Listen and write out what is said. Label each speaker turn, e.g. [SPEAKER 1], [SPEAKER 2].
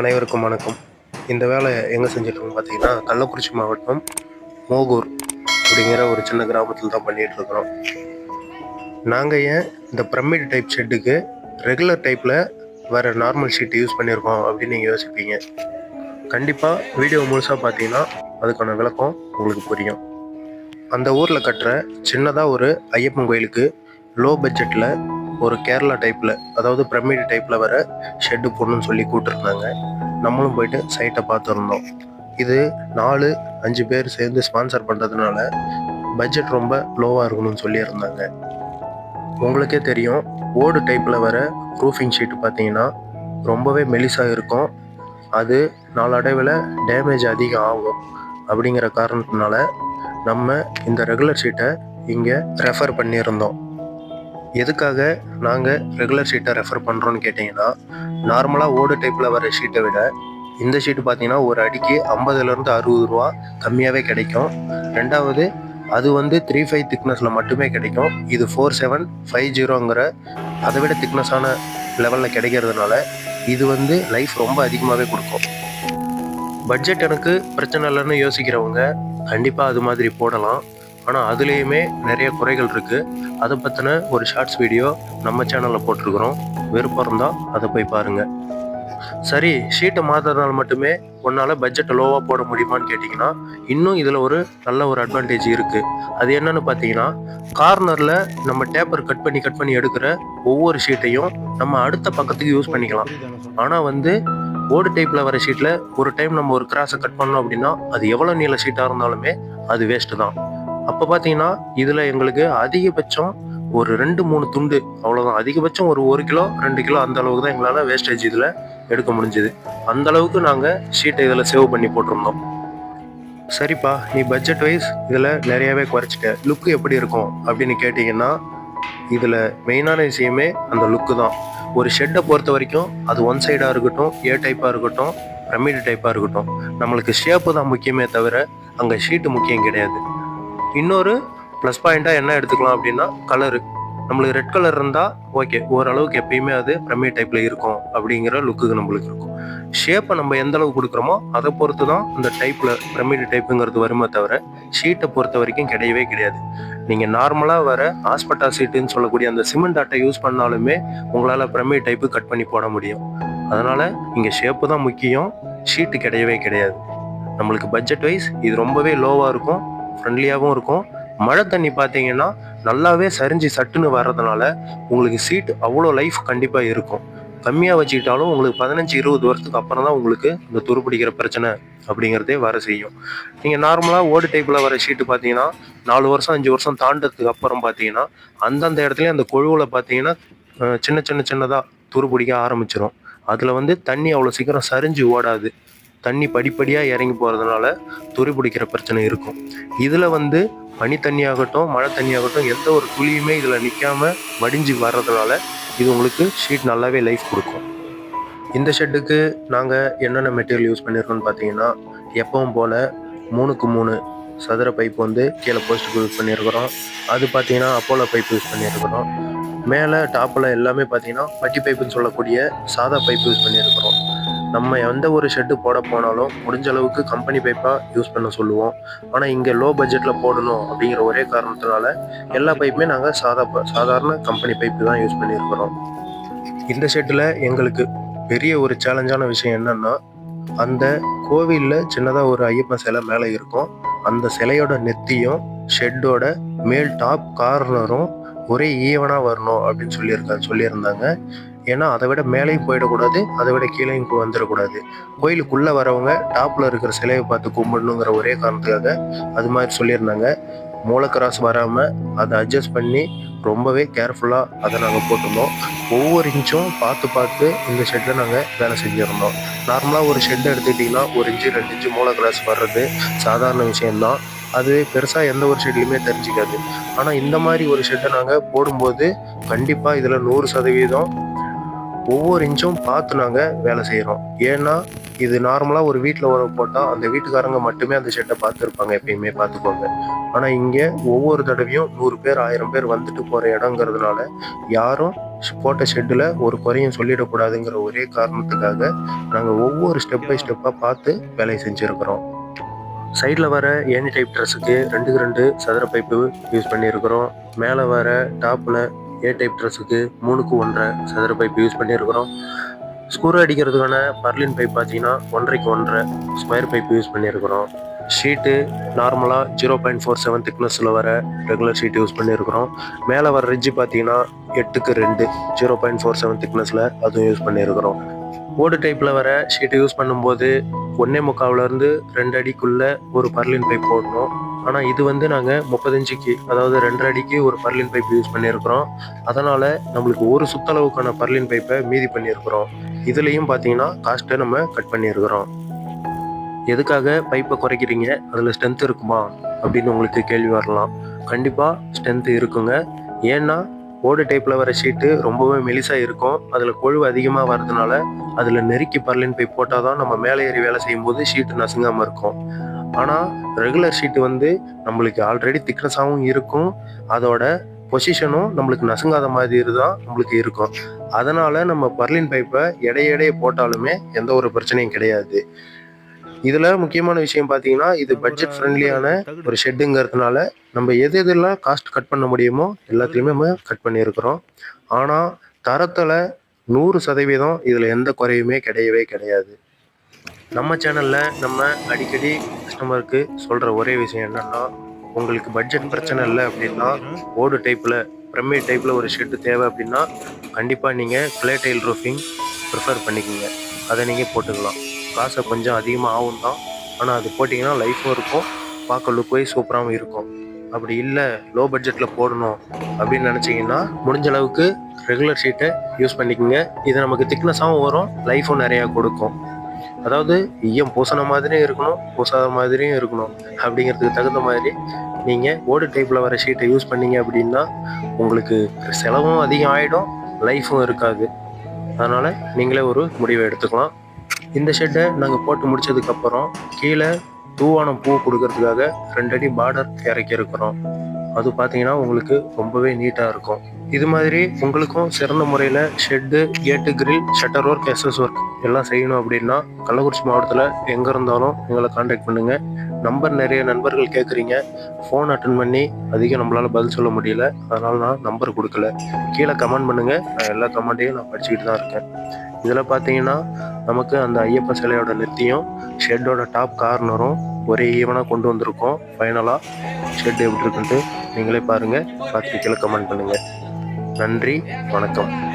[SPEAKER 1] அனைவருக்கும் வணக்கம். இந்த வேலை எங்கே செஞ்சிட்ருக்கோம் பார்த்தீங்கன்னா கள்ளக்குறிச்சி மாவட்டம் மோகூர் அப்படிங்கிற ஒரு சின்ன கிராமத்தில் தான் பண்ணிகிட்ருக்குறோம் நாங்கள் ஏன் இந்த பிரமிட் டைப் ஷெட்டுக்கு ரெகுலர் டைப்பில் வேறு நார்மல் ஷீட் யூஸ் பண்ணியிருக்கோம் அப்படின்னு நீங்கள் யோசிப்பீங்க. கண்டிப்பாக வீடியோ முழுசாக பார்த்தீங்கன்னா அதுக்கான விளக்கம் உங்களுக்கு புரியும். அந்த ஊரில் கட்டுற சின்னதாக ஒரு ஐயப்பன் கோயிலுக்கு லோ பட்ஜெட்டில் ஒரு கேரளா டைப்பில் அதாவது பிரமிடு டைப்பில் வர ஷெட்டு போடணும்னு சொல்லி கூப்பிட்டுருந்தாங்க நம்மளும் போயிட்டு சைட்டை பார்த்துருந்தோம். இது நாலு அஞ்சு பேர் சேர்ந்து ஸ்பான்சர் பண்ணுறதுனால பட்ஜெட் ரொம்ப லோவாக இருக்கணும்னு சொல்லியிருந்தாங்க. உங்களுக்கே தெரியும் ஓடு டைப்பில் வர ரூஃபிங் ஷீட்டு பார்த்தீங்கன்னா ரொம்பவே மெலிசாக இருக்கும். அது நாளடைவில் டேமேஜ் அதிகம் ஆகும். அப்படிங்கிற காரணத்தினால நம்ம இந்த ரெகுலர் ஷீட்டை இங்கே ரெஃபர் பண்ணியிருந்தோம். எதுக்காக நாங்கள் ரெகுலர் ஷீட்டை ரெஃபர் பண்ணுறோன்னு கேட்டிங்கன்னா நார்மலாக ஓடு டைப்பில் வர ஷீட்டை விட இந்த ஷீட்டு பார்த்தீங்கன்னா ஒரு அடிக்கு ஐம்பதுலேருந்து அறுபது ரூபா கம்மியாகவே கிடைக்கும். ரெண்டாவது அது வந்து த்ரீ ஃபைவ் திக்னஸில் மட்டுமே கிடைக்கும். இது ஃபோர் செவன் ஃபைவ் ஜீரோங்கிற அதை விட திக்னஸான லெவலில் கிடைக்கிறதுனால இது வந்து லைஃப் ரொம்ப அதிகமாகவே கொடுக்கும். பட்ஜெட் எனக்கு பிரச்சனை இல்லைன்னு யோசிக்கிறவங்க கண்டிப்பாக அது மாதிரி போடலாம். ஆனால் அதுலேயுமே நிறைய குறைகள் இருக்குது அதை பற்றின ஒரு ஷார்ட்ஸ் வீடியோ நம்ம சேனலில் போட்டிருக்கிறோம். விருப்பம் இருந்தால் அதை போய் பாருங்கள் சரி ஷீட்டை மாற்றுறதுனால மட்டுமே உன்னால் பட்ஜெட்டை லோவாக போட முடியுமான்னு கேட்டிங்கன்னா இன்னும் இதில் ஒரு நல்ல ஒரு அட்வான்டேஜ் இருக்குது அது என்னன்னு பார்த்தீங்கன்னா கார்னரில் நம்ம டேப்பர் கட் பண்ணி கட் பண்ணி எடுக்கிற ஒவ்வொரு ஷீட்டையும் நம்ம அடுத்த பக்கத்துக்கு யூஸ் பண்ணிக்கலாம். ஆனால் வந்து ஓடு டைப்பில் வர ஷீட்டில் ஒரு டைம் நம்ம ஒரு கிராஸை கட் பண்ணோம் அப்படின்னா அது எவ்வளோ நீள ஷீட்டாக இருந்தாலுமே அது வேஸ்ட்டு தான். அப்போ பார்த்தீங்கன்னா இதில் எங்களுக்கு அதிகபட்சம் ஒரு ரெண்டு மூணு துண்டு அவ்வளோதான் அதிகபட்சம் ஒரு ஒரு கிலோ ரெண்டு கிலோ அந்த அளவுக்கு தான் எங்களால் வேஸ்டேஜ் இதில் எடுக்க முடிஞ்சுது. அந்த அளவுக்கு நாங்கள் ஷீட்டை இதில் சேவ் பண்ணி போட்டிருந்தோம். சரிப்பா நீ பட்ஜெட் வைஸ் இதில் நிறையாவே குறைச்சிட்ட. லுக்கு எப்படி இருக்கும் அப்படின்னு கேட்டிங்கன்னா இதில் மெயினான விஷயமே அந்த லுக்கு தான். ஒரு ஷெட்டை பொறுத்த வரைக்கும் அது ஒன் சைடாக இருக்கட்டும் ஏ டைப்பாக இருக்கட்டும் பிரமிடு டைப்பாக இருக்கட்டும். நம்மளுக்கு ஷேப்பு தான் முக்கியமே தவிர அங்கே ஷீட்டு முக்கியம் கிடையாது. இன்னொரு ப்ளஸ் பாயிண்ட்டாக என்ன எடுத்துக்கலாம் அப்படின்னா கலரு நம்மளுக்கு ரெட் கலர் இருந்தால் ஓகே ஓரளவுக்கு எப்பயுமே அது பிரமிட் டைப்பில் இருக்கும் அப்படிங்கிற லுக்குக்கு நம்மளுக்கு இருக்கும். ஷேப்பை நம்ம எந்த அளவுக்கு கொடுக்குறோமோ அதை பொறுத்து தான் அந்த டைப்பில் பிரமிட் டைப்புங்கிறது வருமே தவிர ஷீட்டை பொறுத்த வரைக்கும் கிடையவே கிடையாது. நீங்கள் நார்மலாக வர ஹாஸ்பட்டா சீட்டுன்னு சொல்லக்கூடிய அந்த சிமெண்ட் அட்டை யூஸ் பண்ணாலுமே உங்களால் பிரமிட் டைப்பு கட் பண்ணி போட முடியும். அதனால் இங்கே ஷேப்பு தான் முக்கியம் ஷீட்டு கிடையவே கிடையாது. நம்மளுக்கு பட்ஜெட் வைஸ் இது ரொம்பவே லோவாக இருக்கும். ஃப்ரெண்ட்லியாகவும் இருக்கும். மழை தண்ணி பார்த்தீங்கன்னா நல்லாவே சரிஞ்சு சட்டுன்னு வர்றதுனால உங்களுக்கு சீட் அவ்வளோ லைஃப் கண்டிப்பாக இருக்கும். கம்மியாக வச்சுக்கிட்டாலும் உங்களுக்கு பதினஞ்சு இருபது வருஷத்துக்கு அப்புறம் தான் உங்களுக்கு இந்த துருப்பிடிக்கிற பிரச்சனை அப்படிங்கிறதே வர செய்யும். நீங்கள் நார்மலாக ஓடு டைப்பில் வர ஷீட்டு பார்த்தீங்கன்னா நாலு வருஷம் அஞ்சு வருஷம் தாண்டதுக்கு அப்புறம் பார்த்தீங்கன்னா அந்தந்த இடத்துலயும் அந்த கொழுவில் பார்த்தீங்கன்னா சின்ன சின்ன சின்னதாக துருப்பிடிக்க ஆரம்பிச்சிடும் அதில் வந்து தண்ணி அவ்வளோ சீக்கிரம் சரிஞ்சு ஓடாது. தண்ணி படிப்படியாக இறங்கி போகிறதுனால துரு பிடிக்கிற பிரச்சனை இருக்கும். இதில் வந்து பனி தண்ணியாகட்டும் மழை தண்ணியாகட்டும் எந்த ஒரு துளியுமே இதில் நிற்காம வடிஞ்சு வர்றதுனால இது உங்களுக்கு ஷீட் நல்லாவே லைஃப் கொடுக்கும். இந்த ஷெட்டுக்கு நாங்கள் என்னென்ன மெட்டீரியல் யூஸ் பண்ணியிருக்கோம்னு பார்த்தீங்கன்னா எப்பவும் போல் மூணுக்கு மூணு சதுர பைப் வந்து கீழே போஸ்ட்டுக்கு யூஸ் பண்ணியிருக்கிறோம் அது பார்த்தீங்கன்னா அப்போலோ பைப் யூஸ் பண்ணியிருக்கிறோம் மேலே டாப்பில் எல்லாமே பார்த்தீங்கன்னா பட்டி பைப்புன்னு சொல்லக்கூடிய சாதா பைப் யூஸ் பண்ணியிருக்கிறோம் நம்ம எந்த ஒரு ஷெட்டு போட போனாலும் முடிஞ்ச அளவுக்கு கம்பெனி பைப்பாக யூஸ் பண்ண சொல்லுவோம். ஆனால் இங்கே லோ பட்ஜெட்டில் போடணும் அப்படிங்கிற ஒரே காரணத்தினால எல்லா பைப்புமே நாங்கள் சாதா சாதாரண கம்பெனி பைப்பு தான் யூஸ் பண்ணியிருக்கிறோம். இந்த ஷெட்டில் எங்களுக்கு பெரிய ஒரு சேலஞ்சான விஷயம் என்னன்னா அந்த கோவிலில் சின்னதாக ஒரு ஐயப்பன் சிலை மேலே இருக்கும். அந்த சிலையோட நெத்தியும் ஷெட்டோட மேல் டாப் கார்னரும் ஒரே ஈவனாக வரணும் அப்படின்னு சொல்லியிருக்காங்க சொல்லியிருந்தாங்க. ஏன்னா அதை விட மேலேயும் போயிடக்கூடாது அதை விட கீழேயும் போ- வந்துடக்கூடாது. கோயிலுக்குள்ளே வரவங்க டாப்பில் இருக்கிற சிலையை பார்த்து கும்பிடணுங்கிற ஒரே காரணத்துக்காக அது மாதிரி சொல்லியிருந்தாங்க. மூலக்கிராஸ் வராமல் அதை அட்ஜஸ்ட் பண்ணி ரொம்பவே கேர்ஃபுல்லாக அதை நாங்கள் போட்டிருந்தோம். ஒவ்வொரு இன்ச்சும் பார்த்து பார்த்து இந்த ஷெட்டில் நாங்கள் வேலை செஞ்சுருந்தோம். நார்மலாக ஒரு ஷெட் எடுத்துக்கிட்டிங்கன்னா ஒரு இன்ச்சு ரெண்டு இன்ச்சு மூல கிராஸ் வர்றது சாதாரண விஷயம்தான். அது பெருசாக எந்த ஒரு ஷெட்லையுமே தெரிஞ்சிக்காது. ஆனால் இந்த மாதிரி ஒரு ஷெட்டை நாங்கள் போடும்போது கண்டிப்பாக இதில் நூறு சதவீதம் ஒவ்வொரு இன்ச்சும் பார்த்து நாங்கள் வேலை செய்கிறோம் ஏன்னா இது நார்மலாக ஒரு வீட்டில் உரம் போட்டால் அந்த வீட்டுக்காரங்க மட்டுமே அந்த ஷெட்டை பார்த்துருப்பாங்க எப்பயுமே பார்த்துக்கோங்க. ஆனால் இங்கே ஒவ்வொரு தடவையும் நூறு பேர் ஆயிரம் பேர் வந்துட்டு போகிற இடங்கிறதுனால யாரும் போட்ட ஷெட்டில் ஒரு குறையும் சொல்லிடக்கூடாதுங்கிற ஒரே காரணத்துக்காக நாங்கள் ஒவ்வொரு ஸ்டெப் பை ஸ்டெப்பாக பார்த்து வேலையை செஞ்சுருக்கிறோம். சைடில் வர ஏனி டைப் ட்ரெஸ்ஸுக்கு ரெண்டுக்கு ரெண்டு சதுர பைப்பு யூஸ் பண்ணியிருக்கிறோம் மேலே வர டாப்பில் ஏ டைப் ட்ரெஸ்ஸுக்கு மூணுக்கு ஒன்றரை சதுர பைப்பு யூஸ் பண்ணியிருக்கிறோம். ஸ்க்ரூ அடிக்கிறதுக்கான பர்லின் பைப் பார்த்தீங்கன்னா ஒன்றரைக்கு ஒன்றரை ஸ்கொயர் பைப் யூஸ் பண்ணியிருக்கிறோம். ஷீட்டு நார்மலாக ஜீரோ பாயிண்ட் ஃபோர் செவன் திக்னஸில் வர ரெகுலர் ஷீட் யூஸ் பண்ணியிருக்கிறோம். மேலே வர ரிட்ஜ் பார்த்தீங்கன்னா எட்டுக்கு ரெண்டு ஜீரோ பாயிண்ட் ஃபோர் செவன் திக்னஸில் அதுவும் யூஸ் பண்ணியிருக்கிறோம். ஓடு டைப்பில் வர ஷீட்டை யூஸ் பண்ணும்போது ஒன்னே முக்காவிலேருந்து ரெண்டு அடிக்குள்ளே ஒரு பர்லின் பைப் போடணும். ஆனால் இது வந்து நாங்கள் முப்பத்தஞ்சுக்கு அதாவது ரெண்டு அடிக்கு ஒரு பர்லின் பைப் யூஸ் பண்ணியிருக்கிறோம். அதனால் நம்மளுக்கு ஒரு சுத்தளவுக்கான பர்லின் பைப்பை மீதி பண்ணியிருக்கிறோம். இதுலேயும் பார்த்தீங்கன்னா காஸ்ட்டை நம்ம கட் பண்ணியிருக்கிறோம். எதுக்காக பைப்பை குறைக்கிறீங்க? அதில் ஸ்ட்ரென்த் இருக்குமா? அப்படின்னு உங்களுக்கு கேள்வி வரலாம். கண்டிப்பாக ஸ்ட்ரென்த் இருக்குங்க. ஏன்னா ஓடு டைப்பில் வர ஷீட்டு ரொம்பவே மெலிசாக இருக்கும். அதில் கொழுவு அதிகமாக வர்றதுனால அதில் நெருக்கி பர்லின் பைப் போட்டால் தான் நம்ம மேலே ஏறி வேலை செய்யும்போது ஷீட்டு நசுங்காமல் இருக்கும். ஆனால் ரெகுலர் ஷீட்டு வந்து நம்மளுக்கு ஆல்ரெடி திக்னஸாகவும் இருக்கும். அதோட பொசிஷனும் நம்மளுக்கு நசுங்காத மாதிரி தான் நம்மளுக்கு இருக்கும். அதனால் நம்ம பர்லின் பைப்பை எடை எடையை போட்டாலுமே எந்த ஒரு பிரச்சனையும் கிடையாது. இதுல முக்கியமான விஷயம் பார்த்தீங்கன்னா இது பட்ஜெட் ஃப்ரெண்ட்லியான ஒரு ஷெட்டுங்கிறதுனால நம்ம எது எதெல்லாம் காஸ்ட் கட் பண்ண முடியுமோ எல்லாத்துலேயுமே நம்ம கட் பண்ணியிருக்கிறோம். ஆனால் தரத்தில் நூறு சதவீதம் இதில் எந்த குறையுமே கிடையவே கிடையாது. நம்ம சேனலில் நம்ம அடிக்கடி கஸ்டமருக்கு சொல்கிற ஒரே விஷயம் என்னன்னா உங்களுக்கு பட்ஜெட் பிரச்சனை இல்லை அப்படின்னா ஓடு டைப்பில் பிரமிட் டைப்பில் ஒரு ஷெட்டு தேவை அப்படின்னா கண்டிப்பாக நீங்கள் கிளே டைல் ரூஃபிங் ப்ரிஃபர் பண்ணிக்கோங்க. அதை நீங்கள் போட்டுக்கலாம். காசை கொஞ்சம் அதிகமாக ஆகும் தான். ஆனால் அது போட்டிங்கன்னா லைஃப்பும் இருக்கும். பார்க்க லுக் சூப்பராகவும் இருக்கும். அப்படி இல்லை லோ பட்ஜெட்டில் போடணும் அப்படின்னு நினச்சிங்கன்னா முடிஞ்ச அளவுக்கு ரெகுலர் ஷீட்டை யூஸ் பண்ணிக்கோங்க. இது நமக்கு திக்னஸாகவும் வரும் லைஃப்பும் நிறையா கொடுக்கும். அதாவது ஈயம் பூசின மாதிரியும் இருக்கணும் பூசாத மாதிரியும் இருக்கணும். அப்படிங்கிறதுக்கு தகுந்த மாதிரி நீங்கள் ஓடு டைப்பில் வர ஷீட்டை யூஸ் பண்ணீங்க அப்படின்னா உங்களுக்கு செலவும் அதிகம் ஆகிடும் லைஃப்பும் இருக்காது. அதனால் நீங்களே ஒரு முடிவை எடுத்துக்கலாம். இந்த ஷெட்டை நாங்கள் போட்டு முடிச்சதுக்கப்புறம் கீழே தூவானம் பூ கொடுக்கறதுக்காக ரெண்டடி பார்டர் இறக்கி இருக்கிறோம். அது பார்த்தீங்கன்னா உங்களுக்கு ரொம்பவே நீட்டாக இருக்கும். இது மாதிரி உங்களுக்கும் சிறந்த முறையில் shed gate grill shutter work SS work எல்லாம் செய்யணும் அப்படின்னா கள்ளக்குறிச்சி மாவட்டத்தில் எங்கே இருந்தாலும் எங்களை காண்டாக்ட் பண்ணுங்கள் நம்பர் நிறைய நண்பர்கள் கேட்குறீங்க ஃபோன் அட்டன் பண்ணி அதிகம் நம்மளால் பதில் சொல்ல முடியல. அதனால் நான் நம்பர் கொடுக்கல. கீழே கமெண்ட் பண்ணுங்கள் நான் எல்லா கமெண்ட்டையும் நான் படிச்சுக்கிட்டு தான் இருக்கேன். இதில் பார்த்தீங்கன்னா நமக்கு அந்த ஐயப்ப சிலையோட நெத்தியும் ஷெட்டோட டாப் கார்னரும் ஒரே ஈவனாக கொண்டு வந்திருக்கோம். ஃபைனலாக ஷெட் எப்படி இருக்குன்ட்டு நீங்களே பாருங்கள் பார்த்துட்டு கீழே கமெண்ட் பண்ணுங்கள் நன்றி. வணக்கம்.